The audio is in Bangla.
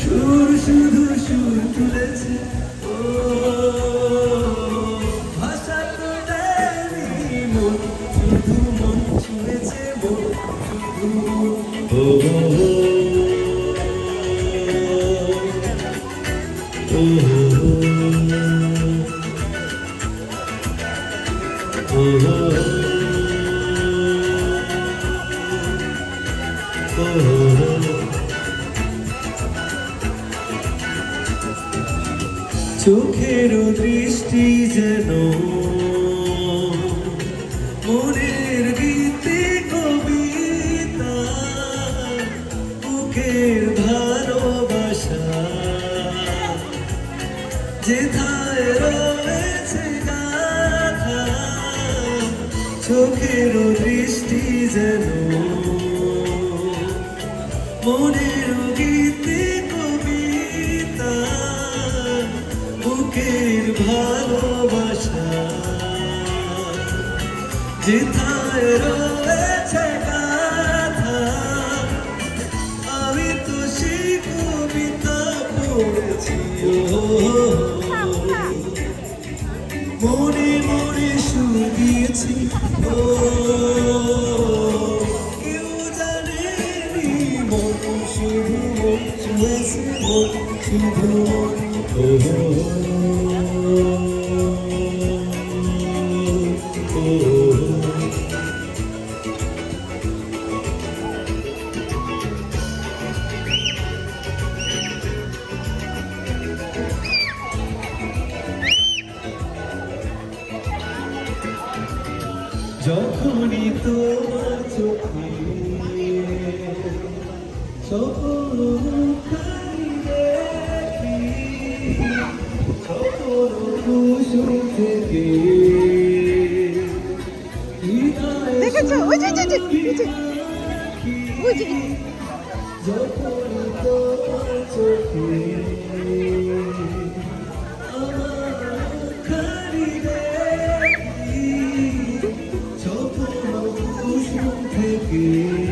সুর শুধু সুর তুলেছে ও ভাষা তো মন শুধু মন ছুঁড়েছে মন শুধু ও Oh, oh, oh. চোখের দৃষ্টি যেন মনের গীতে কবিতা বুকের ভালোবাসা যেথায় রয়েছে গাথা চোখের দৃষ্টি যেন মনের গীতে কবিতা, বুকের ভালোবাসা। যেথায় রয়েছে আমি তো কবিতা পড়েছি মনে মনে সুর ও ছুঁয়েছে মন শুধু মন ও ও, ও দেখেছ? ওই যে, যে, ওই যে। রাখি। ওই